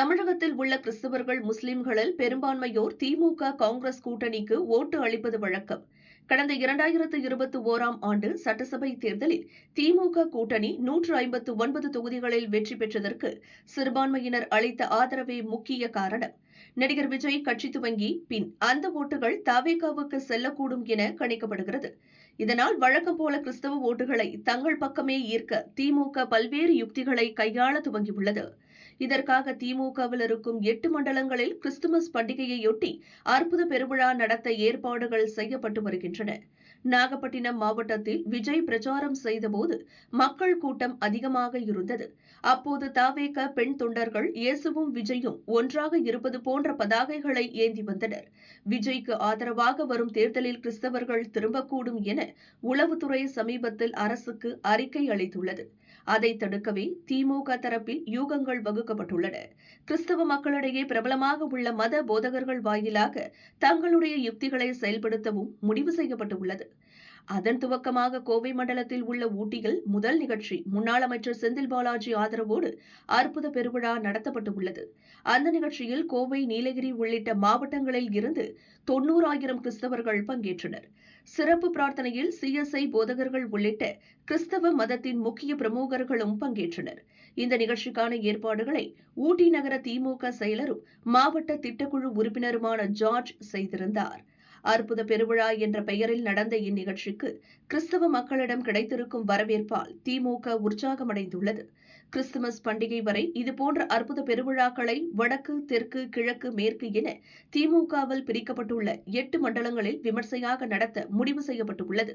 தமிழகத்தில் உள்ள கிறிஸ்தவர்கள் முஸ்லிம்களில் பெரும்பான்மையோர் திமுக காங்கிரஸ் கூட்டணிக்கு ஓட்டு அளிப்பது வழக்கம். கடந்த இரண்டாயிரத்து இருபத்தி ஓராம் ஆண்டு சட்டசபை தேர்தலில் திமுக கூட்டணி நூற்று ஐம்பத்து ஒன்பது தொகுதிகளில் வெற்றி பெற்றதற்கு சிறுபான்மையினர் அளித்த ஆதரவே முக்கிய காரணம். நடிகர் விஜய் கட்சி துவங்கி பின் அந்த ஓட்டுகள் தாவேகாவுக்கு செல்லக்கூடும் என கணிக்கப்படுகிறது. இதனால் வழக்கம் போல கிறிஸ்தவ ஓட்டுகளை தங்கள் பக்கமே ஈர்க்க திமுக பல்வேறு யுக்திகளை கையாள துவங்கியுள்ளது. இதற்காக திமுகவில் இருக்கும் எட்டு மண்டலங்களில் கிறிஸ்துமஸ் பண்டிகையையொட்டி அற்புத பெருவிழா நடத்த ஏற்பாடுகள் செய்யப்பட்டு வருகின்றன. நாகப்பட்டினம் மாவட்டத்தில் விஜய் பிரச்சாரம் செய்தபோது மக்கள் கூட்டம் அதிகமாக இருந்தது. அப்போது தாவேக பெண் தொண்டர்கள் இயேசுவும் விஜயும் ஒன்றாக இருப்பது போன்ற பதாகைகளை ஏந்தி வந்தனர். விஜய்க்கு ஆதரவாக வரும் தேர்தலில் கிறிஸ்தவர்கள் திரும்பக்கூடும் என உளவுத்துறை சமீபத்தில் அரசுக்கு அறிக்கை அளித்துள்ளது. அதை தடுக்கவே திமுக தரப்பில் யூகங்கள் வகுக்கப்பட்டுள்ளன. கிறிஸ்தவ மக்களிடையே பிரபலமாக உள்ள மத போதகர்கள் வாயிலாக தங்களுடைய யுக்திகளை செயல்படுத்தவும் முடிவு செய்யப்பட்டுள்ளது. அதன் துவக்கமாக கோவை மண்டலத்தில் உள்ள ஊட்டியில் முதல் நிகழ்ச்சி முன்னாள் அமைச்சர் செந்தில் பாலாஜி ஆதரவோடு அற்புத பெருவிழா நடத்தப்பட்டு உள்ளது அந்த நிகழ்ச்சியில் கோவை நீலகிரி உள்ளிட்ட மாவட்டங்களில் இருந்து தொன்னூறாயிரம் கிறிஸ்தவர்கள் பங்கேற்றனர். சிறப்பு பிரார்த்தனையில் சிஎஸ்ஐ போதகர்கள் உள்ளிட்ட கிறிஸ்தவ மதத்தின் முக்கிய பிரமுகர்களும் பங்கேற்றனர். இந்த நிகழ்ச்சிக்கான ஏற்பாடுகளை ஊட்டி நகர திமுக செயலரும் மாவட்ட திட்டக்குழு உறுப்பினருமான ஜார்ஜ் செய்திருந்தார். அற்புத பெருவிழா என்ற பெயரில் நடந்த இந்நிகழ்ச்சிக்கு கிறிஸ்தவ மக்களிடம் கிடைத்திருக்கும் வரவேற்பால் திமுக உற்சாகமடைந்துள்ளது. கிறிஸ்துமஸ் பண்டிகை வரை இதுபோன்ற அற்புத பெருவிழாக்களை வடக்கு தெற்கு கிழக்கு மேற்கு என திமுகவில் பிரிக்கப்பட்டுள்ள எட்டு மண்டலங்களில் விமர்சையாக நடத்த முடிவு செய்யப்பட்டுள்ளது.